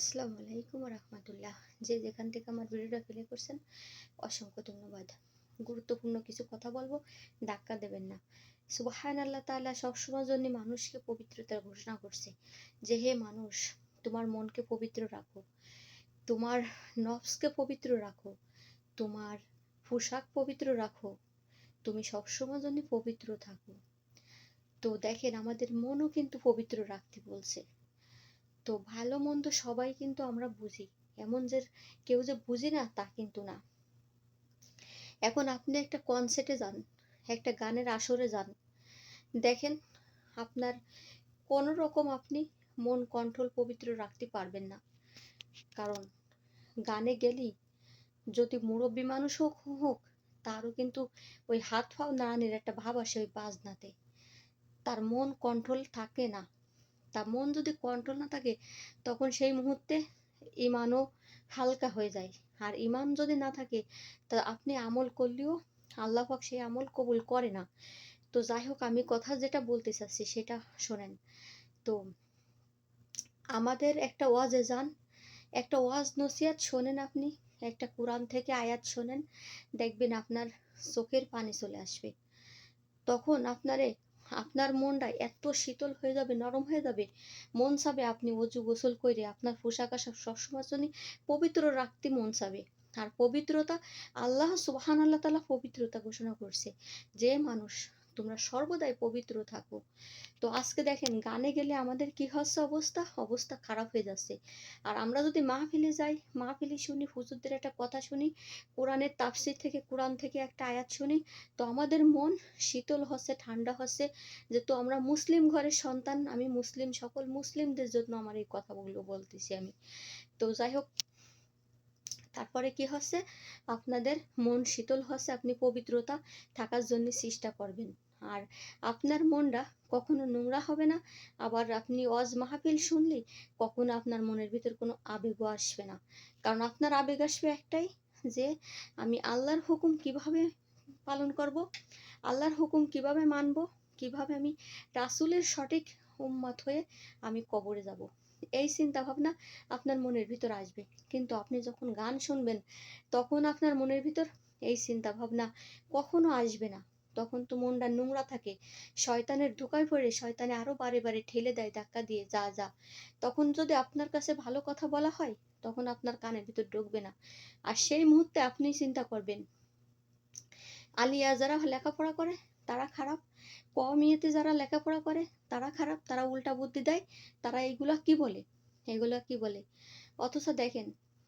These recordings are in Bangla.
আসসালামু আলাইকুম রহমতুল্লাহ। যে যেখান থেকে আমার ভিডিওটা প্লে করছেন, অসংখ্য ধন্যবাদ। গুরুত্বপূর্ণ কিছু কথা বলব, ধাক্কা দেবেন না। সুবাহান আল্লাহ তাআলা সবসময় জন্য মানুষকে পবিত্রতার ঘোষণা করছে যে, হে মানুষ, তোমার মনকে পবিত্র রাখো। তোমার নফসকে পবিত্র রাখো। তোমার পোশাক পবিত্র রাখো। তুমি সবসময় জন্য পবিত্র থাকো। তো দেখেন, আমাদের মনও কিন্তু পবিত্র রাখতে বলছে। তো ভালো মন্দ সবাই কিন্তু আমরা বুঝি। এমন যে কেউ যে বুঝি না, তা কিন্তু না। এখন আপনি একটা কনসার্টে যান, একটা গানের আসরে যান। দেখেন, আপনার কোনো রকম আপনি মন কন্ট্রোল পবিত্র রাখতে পারবেন না। কারণ গানে গেলেই যদি মুরব্বী মানুষ হোক হোক, তারও কিন্তু ওই হাত ফাও নাড়ানির একটা ভাব আসে ওই বাজনাতে। তার মন কন্ট্রোল থাকে না। তা মন যদি কন্ট্রোল না থাকে, তখন সেই মুহূর্তে ইমানও হালকা হয়ে যায়। আর ইমান যদি না থাকে, তা আপনি আমল করলেও আল্লাহ পাক সেই আমল কবুল করে না। তো যাই হোক, আমি কথা যেটা বলতে চাচ্ছি সেটা শোনেন। তো আমাদের একটা ওয়াজে যান। একটা ওয়াজ নসিয়াত শোনেন আপনি, একটা কোরআন থেকে আয়াত শোনেন, দেখবেন আপনার চোখের পানি চলে আসবে। তখন আপনারে আপনার মনটা এত শীতল হয়ে যাবে, নরম হয়ে যাবে, মন চাবে আপনি অজু গোসল করে আপনার পোশাক আশাক সবসময় জন্য পবিত্র রাখতে মন চাবে। আর পবিত্রতা, আল্লাহ সুবাহান আল্লাহ তালা পবিত্রতা ঘোষণা করছে। যে মানুষ তোমরা সর্বদাই পবিত্র থাকো। তো আজকে দেখেন, গানে গেলে আমাদের কি হচ্ছে অবস্থা? অবস্থা খারাপ হয়ে যাচ্ছে। আর আমরা যদি মাহফিলে যাই, মাহফিলে শুনি, হুজুরদের একটা কথা শুনি, কোরআনের তাফসির থেকে, কোরআন থেকে একটা আয়াত শুনি, তো আমাদের মন শীতল হচ্ছে, ঠান্ডা হচ্ছে যে তো আমরা মুসলিম ঘরের সন্তান, আমি মুসলিম, সকল মুসলিমদের জন্য আমার এই কথাগুলো বলতেছি আমি। তো যাই হোক তারপরে কি হচ্ছে? আপনাদের মন শীতল হচ্ছে, আপনি পবিত্রতা থাকার জন্য চেষ্টা করবেন। আর আপনার মনটা কখনো নোংরা হবে না। আবার আপনি অজ মাহফিল শুনলে কখনো আপনার মনের ভিতর কোনো আবেগও আসবে না। কারণ আপনার আবেগ আসবে একটাই যে, আমি আল্লাহর হুকুম কীভাবে পালন করব? আল্লাহর হুকুম কীভাবে মানব? কীভাবে আমি রাসুলের সঠিক উম্মত হয়ে আমি কবরে যাব? এই চিন্তা ভাবনা আপনার মনের ভিতর আসবে। কিন্তু আপনি যখন গান শুনবেন, তখন আপনার মনের ভিতর এই চিন্তা ভাবনা কখনো আসবে না। তখন তো মনটা নোংরা থাকে। শয়তানের ঢুকায় পড়ে শয়তানে আরও বারে বারে ঠেলে দেয়, ধাক্কা দিয়ে, যা যা। তখন যদি আপনার কাছে ভালো কথা বলা হয়, তখন আপনার কানের ভিতর ঢুকবে না। আর সেই মুহূর্তে আপনি চিন্তা করবেন আলিয়া যারা লেখাপড়া করে, তারা খারাপ। কম ইয়েতে যারা লেখাপড়া করে, তারা খারাপ। তারা উল্টা বুদ্ধি দেয়। তারা এইগুলা কি বলে? এগুলা কি বলে? অথচ দেখেন,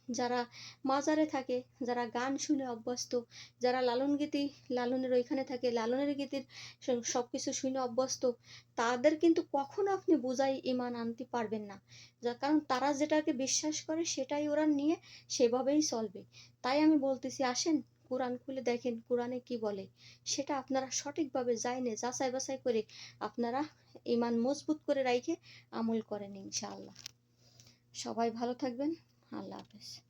যারা মাজারে থাকে, যারা গান শুনে অভ্যস্ত, যারা লালন গীতি, লালনের ওইখানে থাকে, লালনের গীতির সব কিছু শুনে অভ্যস্ত, তাদের কিন্তু কখনো আপনি বোঝাই ইমান আনতে পারবেন না। যার কারণ তারা যেটাকে বিশ্বাস করে, সেটাই ওরা নিয়ে সেভাবেই চলবে। তাই আমি বলতেছি, আসেন কোরআন খুলে দেখেন, কোরআনে কি বলে? সেটা আপনারা সঠিকভাবে জাইনে, যাচাই বাছাই করে আপনারা ইমান মজবুত করে রাইখে আমল করেন ইনশাআল্লাহ। সবাই ভালো থাকবেন। আল্লাহ হাফেজ।